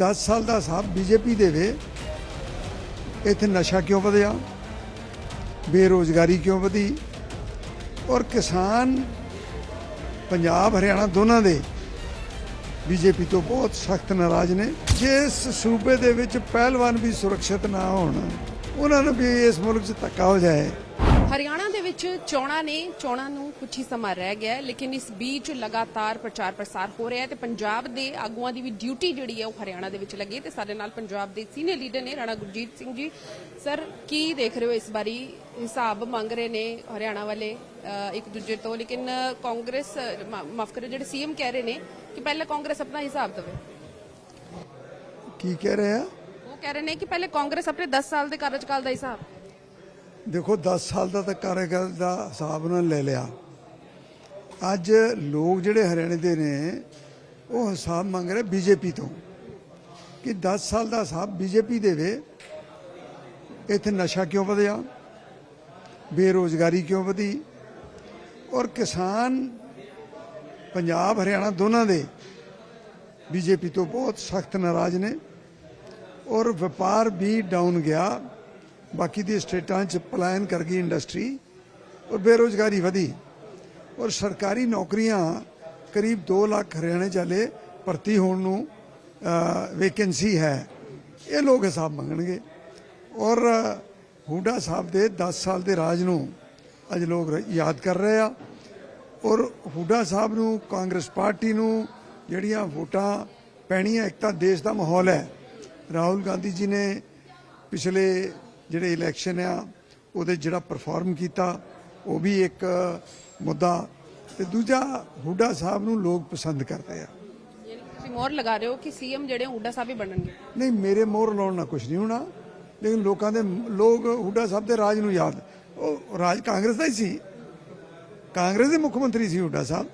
10 ਸਾਲ ਦਾ ਹਿਸਾਬ ਬੀਜੇਪੀ ਦੇਵੇ ਇੱਥੇ ਨਸ਼ਾ ਕਿਉਂ ਵਧਿਆ? ਬੇਰੋਜ਼ਗਾਰੀ ਕਿਉਂ ਵਧੀ? ਔਰ ਕਿਸਾਨ ਪੰਜਾਬ, ਹਰਿਆਣਾ ਦੋਨਾਂ ਦੇ ਬੀਜੇਪੀ ਤੋਂ ਬਹੁਤ ਸਖਤ ਨਾਰਾਜ਼ ਨੇ। ਜਿਸ ਸੂਬੇ ਦੇ ਵਿੱਚ ਪਹਿਲਵਾਨ ਵੀ ਸੁਰੱਖਿਅਤ ਨਾ ਹੋਣ, ਉਹਨਾਂ ਨੂੰ ਵੀ ਇਸ ਮੁਲਕ 'ਚ ਧੱਕਾ ਹੋ ਜਾਏ। ਹਰਿਆਣਾ ਦੇ ਵਿੱਚ ਚੋਣਾਂ ਨੇ ਚੋਣਾਂ ਨੂੰ ਕੁਝ ਹੀ ਸਮਾਂ ਰਹਿ ਗਿਆ ਹੈ ਲੇਕਿਨ ਇਸ ਬੀਚ ਲਗਾਤਾਰ ਪ੍ਰਚਾਰ ਪ੍ਰਸਾਰ ਹੋ ਰਿਹਾ ਹੈ ਤੇ ਪੰਜਾਬ ਦੇ ਆਗੂਆਂ ਦੀ ਵੀ ਡਿਊਟੀ ਜਿਹੜੀ ਹੈ ਉਹ ਹਰਿਆਣਾ ਦੇ ਵਿੱਚ ਲੱਗੀ ਹੈ ਤੇ ਸਾਡੇ ਨਾਲ ਪੰਜਾਬ ਦੇ ਸੀਨੀਅਰ ਲੀਡਰ ਨੇ ਰਾਣਾ ਗੁਰਜੀਤ ਸਿੰਘ ਜੀ। ਸਰ ਕੀ ਦੇਖ ਰਹੇ ਹੋ ਇਸ ਵਾਰੀ? ਹਿਸਾਬ ਮੰਗ ਰਹੇ ਨੇ ਹਰਿਆਣਾ ਵਾਲੇ ਇੱਕ ਦੂਜੇ ਤੋਂ ਲੇਕਿਨ ਕਾਂਗਰਸ ਮਾਫ ਕਰੋ ਜਿਹੜੇ ਸੀਐਮ ਕਹਿ ਰਹੇ ਨੇ ਕਿ ਪਹਿਲਾਂ ਕਾਂਗਰਸ ਆਪਣਾ ਹਿਸਾਬ ਦੇਵੇ। ਕੀ ਕਹਿ ਰਹੇ ਆ? ਉਹ ਕਹਿ ਰਹੇ ਨੇ ਕਿ ਪਹਿਲੇ ਕਾਂਗਰਸ ਆਪਣੇ 10 ਸਾਲ ਦੇ ਕਾਰਜਕਾਲ ਦਾ ਹਿਸਾਬ। ਦੇਖੋ 10 ਸਾਲ ਦਾ ਤਾਂ ਕਾਰਜਕਾਲ ਦਾ ਹਿਸਾਬ ਉਹਨਾਂ ਨੇ ਲੈ ਲਿਆ। ਅੱਜ ਲੋਕ ਜਿਹੜੇ ਹਰਿਆਣੇ ਦੇ ਨੇ, ਉਹ ਹਿਸਾਬ ਮੰਗ ਰਹੇ ਬੀਜੇਪੀ ਤੋਂ ਕਿ 10 ਸਾਲ ਦਾ ਹਿਸਾਬ ਬੀਜੇਪੀ ਦੇਵੇ। ਇੱਥੇ ਨਸ਼ਾ ਕਿਉਂ ਵਧਿਆ? ਬੇਰੋਜ਼ਗਾਰੀ ਕਿਉਂ ਵਧੀ? ਔਰ ਕਿਸਾਨ ਪੰਜਾਬ, ਹਰਿਆਣਾ ਦੋਨਾਂ ਦੇ ਬੀਜੇਪੀ ਤੋਂ ਬਹੁਤ ਸਖਤ ਨਾਰਾਜ਼ ਨੇ। ਔਰ ਵਪਾਰ ਵੀ ਡਾਊਨ ਗਿਆ। ਬਾਕੀ ਦੀ ਸਟੇਟਾਂ 'ਚ ਪਲਾਇਨ ਕਰ ਗਈ ਇੰਡਸਟਰੀ ਔਰ ਬੇਰੋਜ਼ਗਾਰੀ ਵਧੀ। ਔਰ ਸਰਕਾਰੀ ਨੌਕਰੀਆਂ ਕਰੀਬ 2 ਲੱਖ ਹਰਿਆਣੇ ਚਾਲੇ ਭਰਤੀ ਹੋਣ ਨੂੰ ਵੇਕੈਂਸੀ ਹੈ। ਇਹ ਲੋਕ ਹਿਸਾਬ ਮੰਗਣਗੇ। ਔਰ ਹੂਡਾ ਸਾਹਿਬ ਦੇ 10 ਸਾਲ ਦੇ ਰਾਜ ਨੂੰ ਅੱਜ ਲੋਕ ਯਾਦ ਕਰ ਰਹੇ ਆ। ਔਰ ਹੂਡਾ ਸਾਹਿਬ ਨੂੰ, ਕਾਂਗਰਸ ਪਾਰਟੀ ਨੂੰ ਜਿਹੜੀਆਂ ਵੋਟਾਂ ਪੈਣੀਆਂ ਇੱਕ ਤਾਂ ਦੇਸ਼ ਦਾ ਮਾਹੌਲ ਹੈ। ਰਾਹੁਲ ਗਾਂਧੀ ਜੀ ਨੇ ਪਿਛਲੇ ਜਿਹੜੇ ਇਲੈਕਸ਼ਨ ਆ ਉਹਦੇ ਜਿਹੜਾ ਪਰਫਾਰਮ ਕੀਤਾ ਉਹ ਵੀ ਇੱਕ ਮੁੱਦਾ। ਤੇ ਦੂਜਾ ਹੂਡਾ ਸਾਹਿਬ ਨੂੰ ਲੋਕ ਪਸੰਦ ਕਰਦੇ ਆ। ਤੁਸੀਂ ਮੋਹਰ ਲਗਾ ਰਹੇ ਹੋ ਕਿ ਸੀਐਮ ਜਿਹੜੇ ਹੁੱਡਾ ਸਾਹਿਬ ਹੀ ਬਣਨਗੇ? ਨਹੀਂ ਮੇਰੇ ਮੋਹਰ ਲਾਉਣ ਨਾਲ ਕੁਝ ਨਹੀਂ ਹੋਣਾ। ਲੇਕਿਨ ਲੋਕਾਂ ਦੇ ਲੋਕ ਹੁੱਡਾ ਸਾਹਿਬ ਦੇ ਰਾਜ ਨੂੰ ਯਾਦ ਉਹ ਰਾਜ ਕਾਂਗਰਸ ਦਾ ਹੀ ਸੀ। ਕਾਂਗਰਸ ਦੇ ਮੁੱਖ ਮੰਤਰੀ ਸੀ ਹੁੱਡਾ ਸਾਹਿਬ।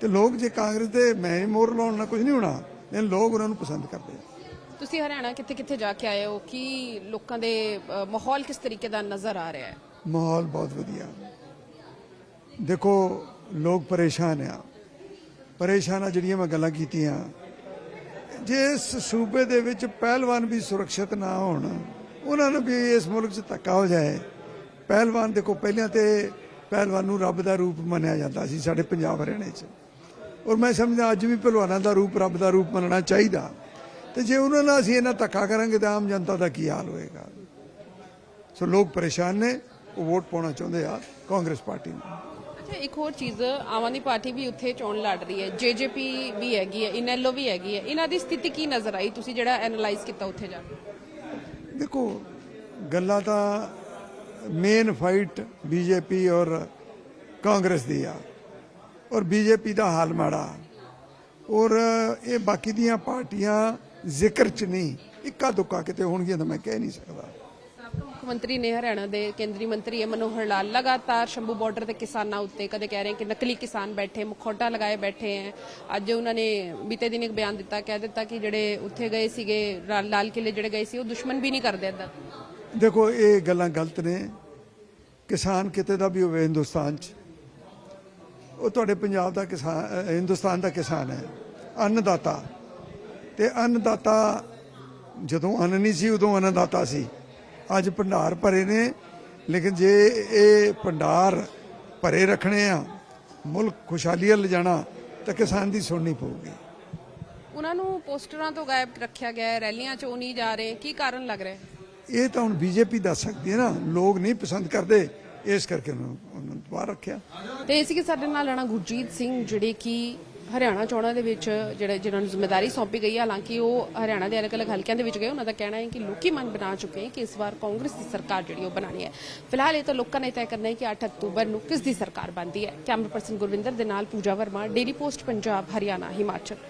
ਤੇ ਲੋਕ ਜੇ ਕਾਂਗਰਸ ਦੇ ਮੈਂ ਮੋਹਰ ਲਾਉਣ ਨਾਲ ਕੁਝ ਨਹੀਂ ਹੋਣਾ ਲੇਕਿਨ ਲੋਕ ਉਹਨਾਂ ਨੂੰ ਪਸੰਦ ਕਰਦੇ ਆ। ਤੁਸੀਂ ਹਰਿਆਣਾ ਕਿੱਥੇ ਕਿੱਥੇ ਜਾ ਕੇ ਆਏ ਹੋ? ਕੀ ਲੋਕਾਂ ਦੇ ਅ, ਮਾਹੌਲ ਕਿਸ ਤਰੀਕੇ ਦਾ ਨਜ਼ਰ ਆ ਰਿਹਾ ਹੈ? ਮਾਹੌਲ ਬਹੁਤ ਵਧੀਆ। ਦੇਖੋ ਲੋਕ ਪਰੇਸ਼ਾਨ ਆ। ਪਰੇਸ਼ਾਨ ਆ ਜਿਹੜੀਆਂ ਮੈਂ ਗੱਲਾਂ ਕੀਤੀਆਂ ਜੇ ਇਸ ਸੂਬੇ ਦੇ ਵਿੱਚ ਪਹਿਲਵਾਨ ਵੀ ਸੁਰੱਖਿਅਤ ਨਾ ਹੋਣ ਉਹਨਾਂ ਨੂੰ ਵੀ ਇਸ ਮੁਲਕ 'ਚ ਧੱਕਾ ਹੋ ਜਾਏ। ਪਹਿਲਵਾਨ ਦੇਖੋ ਪਹਿਲਾਂ ਤੇ ਪਹਿਲਵਾਨ ਨੂੰ ਰੱਬ ਦਾ ਰੂਪ ਮੰਨਿਆ ਜਾਂਦਾ ਸੀ ਸਾਡੇ ਪੰਜਾਬ ਹਰਿਆਣੇ 'ਚ। ਔਰ ਮੈਂ ਸਮਝਦਾ ਅੱਜ ਵੀ ਪਹਿਲਵਾਨਾਂ ਦਾ ਰੂਪ ਰੱਬ ਦਾ ਰੂਪ ਮੰਨਣਾ ਚਾਹੀਦਾ। ਤੇ ਜੇ ਉਹਨਾਂ ਨਾਲ ਅਸੀਂ ਇਹਨਾਂ ਧੱਕਾ ਕਰਾਂਗੇ ਤਾਂ ਆਮ ਜਨਤਾ ਦਾ ਕੀ ਹਾਲ ਹੋਏਗਾ? ਸੋ ਲੋਕ ਪਰੇਸ਼ਾਨ ਨੇ ਉਹ ਵੋਟ ਪਾਉਣਾ ਚਾਹੁੰਦੇ ਆ ਕਾਂਗਰਸ ਪਾਰਟੀ ਨੂੰ। ਅੱਛਾ ਇੱਕ ਹੋਰ ਚੀਜ਼ ਆਮ ਆਦਮੀ ਪਾਰਟੀ ਵੀ ਉੱਥੇ ਚੋਣ ਲੜ ਰਹੀ ਹੈ ਜੇਜੇਪੀ ਵੀ ਹੈਗੀ ਹੈ ਇਨੈਲੋ ਵੀ ਹੈਗੀ ਹੈ ਇਹਨਾਂ ਦੀ ਸਥਿਤੀ ਕੀ ਨਜ਼ਰ ਆਈ? ਤੁਸੀਂ ਜਿਹੜਾ ਐਨਾਲਾਈਜ਼ ਕੀਤਾ ਉੱਥੇ ਜਾ ਕੇ। ਦੇਖੋ ਗੱਲਾਂ ਤਾਂ ਮੇਨ ਫਾਈਟ ਬੀਜੇਪੀ ਔਰ ਕਾਂਗਰਸ ਦੀ ਆ ਔਰ ਬੀਜੇਪੀ ਦਾ ਹਾਲ ਮਾੜਾ। ਔਰ ਇਹ ਬਾਕੀ ਦੀਆਂ ਪਾਰਟੀਆਂ ਜ਼ਿਕਰ ਚ ਨਹੀਂ ਇੱਕਾ ਦੁੱਕਾ ਕਿਤੇ ਹੋਣਗੀਆਂ ਤਾਂ ਮੈਂ ਕਹਿ ਨਹੀਂ ਸਕਦਾ। ਮੁੱਖ ਮੰਤਰੀ ਨੇ ਹਰਿਆਣਾ ਦੇ ਕੇਂਦਰੀ ਮੰਤਰੀ ਹੈ ਮਨੋਹਰ ਲਾਲ ਲਗਾਤਾਰ ਸ਼ੰਭੂ ਬਾਰਡਰ ਤੇ ਕਿਸਾਨਾਂ ਉੱਤੇ ਕਦੇ ਕਹਿ ਰਹੇ ਕਿ ਨਕਲੀ ਕਿਸਾਨ ਬੈਠੇ ਮੁਖੌਟਾ ਲਗਾਏ ਬੈਠੇ ਹੈ। ਅੱਜ ਉਹਨਾਂ ਨੇ ਬੀਤੇ ਦਿਨ ਇੱਕ ਬਿਆਨ ਦਿੱਤਾ ਕਹਿ ਦਿੱਤਾ ਕਿ ਜਿਹੜੇ ਉੱਥੇ ਗਏ ਸੀਗੇ ਲਾਲ ਕਿਲੇ ਜਿਹੜੇ ਗਏ ਸੀ ਉਹ ਦੁਸ਼ਮਣ ਵੀ ਨਹੀਂ ਕਰਦੇ ਏਦਾਂ ਦੇਖੋ ਇਹ ਗੱਲਾਂ ਗਲਤ ਨੇ। ਕਿਸਾਨ ਕਿਤੇ ਦਾ ਵੀ ਹੋਵੇ ਹਿੰਦੁਸਤਾਨ 'ਚ ਉਹ ਤੁਹਾਡੇ ਪੰਜਾਬ ਦਾ ਕਿਸਾਨ ਹਿੰਦੁਸਤਾਨ ਦਾ ਕਿਸਾਨ ਹੈ ਅੰਨਦਾਤਾ। ਤੇ ਅੰਨਦਾਤਾ ਜਦੋਂ ਅੰਨ ਨਹੀਂ ਸੀ ਉਦੋਂ ਅੰਨਦਾਤਾ ਸੀ। ਅੱਜ ਭੰਡਾਰ ਭਰੇ ਨੇ ਲੇਕਿਨ ਜੇ ਇਹ ਭੰਡਾਰ ਭਰੇ ਰੱਖਣੇ ਆ ਮੁਲਕ ਖੁਸ਼ਹਾਲੀ ਵੱਲ ਜਾਣਾ ਤਾਂ ਕਿਸਾਨ ਦੀ ਸੁਣਨੀ ਪਊਗੀ। ਉਹਨਾਂ ਨੂੰ ਪੋਸਟਰਾਂ ਤੋਂ ਗਾਇਬ ਰੱਖਿਆ ਗਿਆ ਹੈ ਰੈਲੀਆਂ 'ਚ ਉਹ ਨਹੀਂ ਜਾ ਰਹੇ ਕੀ ਕਾਰਨ ਲੱਗ ਰਿਹਾ ਇਹ ਤਾਂ ਹੁਣ ਬੀਜੇਪੀ ਦੱਸ ਸਕਦੀ ਹੈ ਨਾ ਲੋਕ ਨਹੀਂ ਪਸੰਦ ਕਰਦੇ ਇਸ ਕਰਕੇ ਉਹਨੂੰ ਉਹਨੂੰ ਬਾਹਰ ਰੱਖਿਆ। ਤੇ ਇਸੇ ਕੇ ਸਾਡੇ ਨਾਲ ਰਾਣਾ ਗੁਰਜੀਤ ਸਿੰਘ ਜਿਹੜੇ ਕਿ ਹਰਿਆਣਾ ਚੋਣਾਂ ਦੇ ਵਿੱਚ ਜਿਹੜੇ ਜਿਨ੍ਹਾਂ ਨੂੰ ਜ਼ਿੰਮੇਵਾਰੀ ਸੌਂਪੀ ਗਈ ਹੈ, ਹਾਲਾਂਕਿ ਉਹ ਹਰਿਆਣਾ ਦੇ ਅਲੱਗ-ਅਲੱਗ ਹਲਕਿਆਂ ਦੇ ਵਿੱਚ ਗਏ, ਉਹਨਾਂ ਦਾ ਕਹਿਣਾ ਹੈ ਕਿ ਲੋਕੀ ਮਨ ਬਣਾ ਚੁੱਕੇ ਹੈ ਕਿ ਇਸ ਵਾਰ ਕਾਂਗਰਸ ਦੀ ਸਰਕਾਰ ਜਿਹੜੀ ਉਹ ਬਣਾਣੀ ਹੈ। ਫਿਲਹਾਲ ਇਹ ਤਾਂ ਲੋਕਾਂ ਨੇ ਤੈਅ ਕਰਨਾ ਹੈ ਕਿ 8 ਅਕਤੂਬਰ ਨੂੰ ਕਿਸ ਦੀ ਸਰਕਾਰ ਬਣਦੀ ਹੈ। ਕੈਮਰਾ ਪਰਸਨ ਗੁਰਵਿੰਦਰ ਦੇ ਨਾਲ ਪੂਜਾ ਵਰਮਾ, ਡੇਲੀ ਪੋਸਟ ਪੰਜਾਬ, ਹਰਿਆਣਾ, ਹਿਮਾਚਲ।